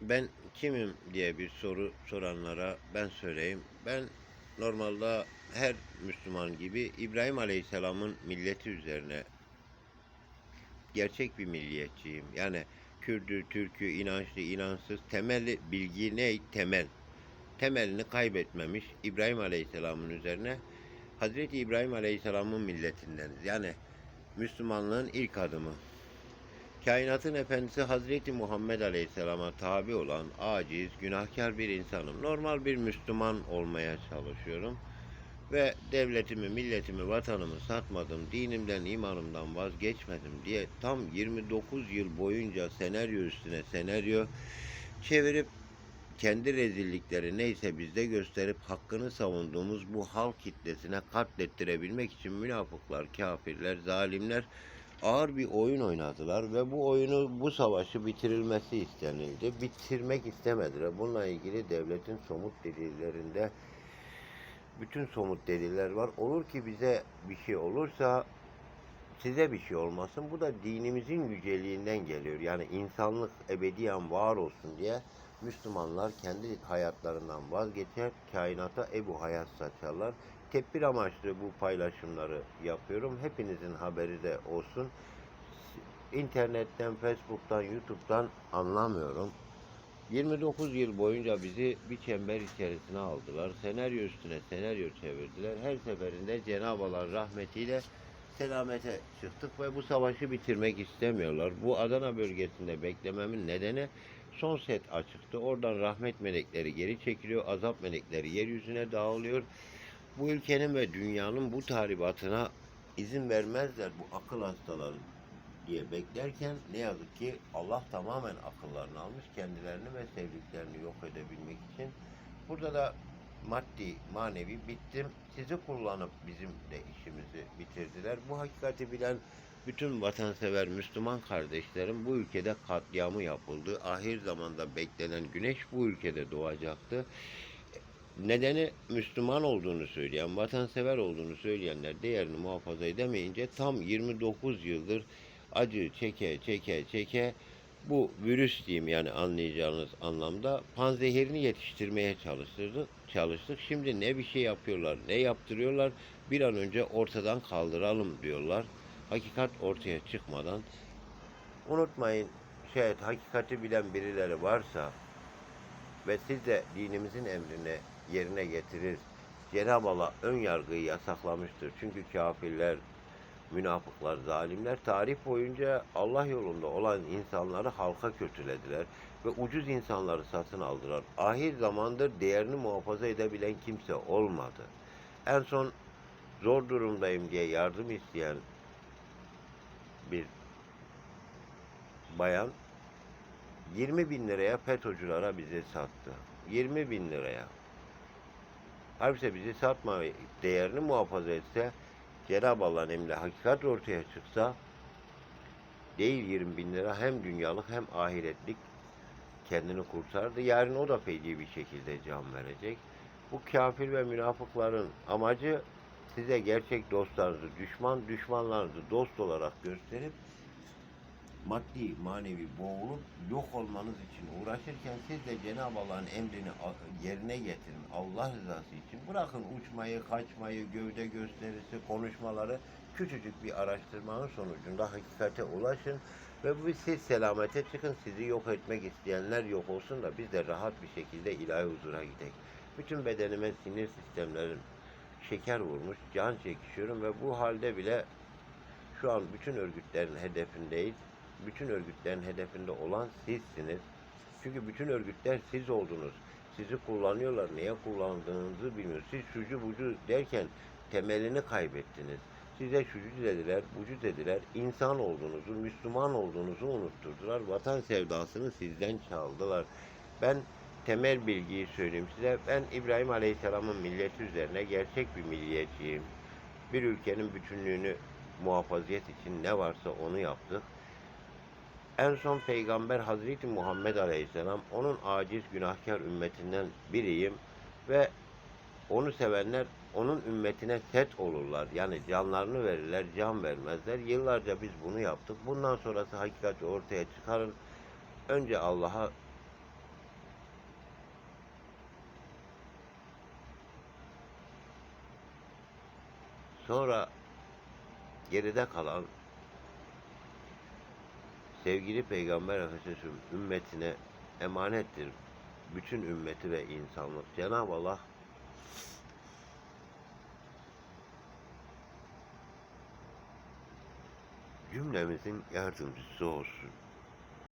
Ben kimim diye bir soru soranlara ben söyleyeyim. Ben normalde her Müslüman gibi İbrahim Aleyhisselam'ın milleti üzerine gerçek bir milliyetçiyim. Yani Kürdü, Türkü, inançlı, inançsız temel bilgi ne? Temel. Temelini kaybetmemiş İbrahim Aleyhisselam'ın üzerine Hazreti İbrahim Aleyhisselam'ın milletindeniz. Yani Müslümanlığın ilk adımı. Kainatın efendisi Hazreti Muhammed Aleyhisselam'a tabi olan aciz, günahkar bir insanım. Normal bir Müslüman olmaya çalışıyorum. Ve devletimi, milletimi, vatanımı satmadım, dinimden, imanımdan vazgeçmedim diye tam 29 yıl boyunca senaryo üstüne senaryo çevirip kendi rezillikleri neyse bizde gösterip hakkını savunduğumuz bu halk kitlesine katlettirebilmek için münafıklar, kafirler, zalimler ağır bir oyun oynadılar ve bu oyunu, bu savaşı bitirilmesi istenildi. Bitirmek istemediler. Bununla ilgili devletin somut delillerinde bütün somut deliller var. Olur ki bize bir şey olursa size bir şey olmasın. Bu da dinimizin yüceliğinden geliyor. Yani insanlık ebediyen var olsun diye Müslümanlar kendi hayatlarından vazgeçer, kainata ebu hayat saçarlar. Tedbir amaçlı bu paylaşımları yapıyorum. Hepinizin haberi de olsun. İnternetten, Facebook'tan, YouTube'dan anlamıyorum. 29 yıl boyunca bizi bir çember içerisine aldılar. Senaryo üstüne senaryo çevirdiler. Her seferinde Cenab-ı Allah'ın rahmetiyle selamete çıktık ve bu savaşı bitirmek istemiyorlar. Bu Adana bölgesinde beklememin nedeni son set açıktı. Oradan rahmet melekleri geri çekiliyor. Azap melekleri yeryüzüne dağılıyor. Bu ülkenin ve dünyanın bu tahribatına izin vermezler bu akıl hastaları diye beklerken ne yazık ki Allah tamamen akıllarını almış kendilerini ve sevdiklerini yok edebilmek için. Burada da maddi, manevi bittim. Sizi kullanıp bizim de işimizi bitirdiler. Bu hakikati bilen bütün vatansever Müslüman kardeşlerim bu ülkede katliamı yapıldı. Ahir zamanda beklenen güneş bu ülkede doğacaktı. Nedeni Müslüman olduğunu söyleyen, vatansever olduğunu söyleyenler değerini muhafaza edemeyince tam 29 yıldır acı çeke çeke çeke bu virüs diyeyim yani anlayacağınız anlamda panzehirini yetiştirmeye çalıştırdık, çalıştık. Şimdi ne bir şey yapıyorlar, ne yaptırıyorlar bir an önce ortadan kaldıralım diyorlar. Hakikat ortaya çıkmadan unutmayın şayet hakikati bilen birileri varsa ve siz de dinimizin emrine yerine getirir. Cenab-ı Allah ön yargıyı yasaklamıştır. Çünkü kafirler, münafıklar, zalimler tarih boyunca Allah yolunda olan insanları halka kötülediler ve ucuz insanları satın aldılar. Ahir zamandır değerini muhafaza edebilen kimse olmadı. En son zor durumdayım diye yardım isteyen bir bayan 20 bin liraya FETÖ'cülere bizi sattı. 20 bin liraya. Halbuki bizi satma değerini muhafaza etse Cenab-ı Allah'ın emri hakikat ortaya çıksa değil 20 bin lira hem dünyalık hem ahiretlik kendini kurtardı. Yarın o da feci bir şekilde can verecek. Bu kafir ve münafıkların amacı size gerçek dostlarınızı düşman, düşmanlarınızı dost olarak gösterip maddi, manevi boğulup yok olmanız için uğraşırken siz de Cenab-ı Allah'ın emrini yerine getirin. Allah rızası için. Bırakın uçmayı, kaçmayı, gövde gösterisi, konuşmaları küçücük bir araştırmanın sonucunda hakikate ulaşın ve bu siz selamete çıkın. Sizi yok etmek isteyenler yok olsun da biz de rahat bir şekilde ilahi huzura gidelim. Bütün bedenime sinir sistemlerim şeker vurmuş, can çekişiyorum ve bu halde bile şu an bütün örgütlerin hedefindeyiz. Bütün örgütlerin hedefinde olan sizsiniz. Çünkü bütün örgütler siz oldunuz. Sizi kullanıyorlar. Neye kullandığınızı bilmiyorsunuz. Siz şucu bucu derken temelini kaybettiniz. Size şucu dediler, bucu dediler. İnsan olduğunuzu, Müslüman olduğunuzu unutturdular. Vatan sevdasını sizden çaldılar. Ben temel bilgiyi söyleyeyim size. Ben İbrahim Aleyhisselam'ın milleti üzerine gerçek bir milliyetçiyim. Bir ülkenin bütünlüğünü muhafaziyet için ne varsa onu yaptık. En son peygamber Hazreti Muhammed Aleyhisselam onun aciz günahkar ümmetinden biriyim ve onu sevenler onun ümmetine set olurlar. Yani canlarını verirler, can vermezler. Yıllarca biz bunu yaptık. Bundan sonrası hakikati ortaya çıkarın. Önce Allah'a sonra geride kalan sevgili Peygamber Efendimiz'in ümmetine emanettir. Bütün ümmeti ve insanlık. Cenab-ı Allah cümlemizin yardımcısı olsun.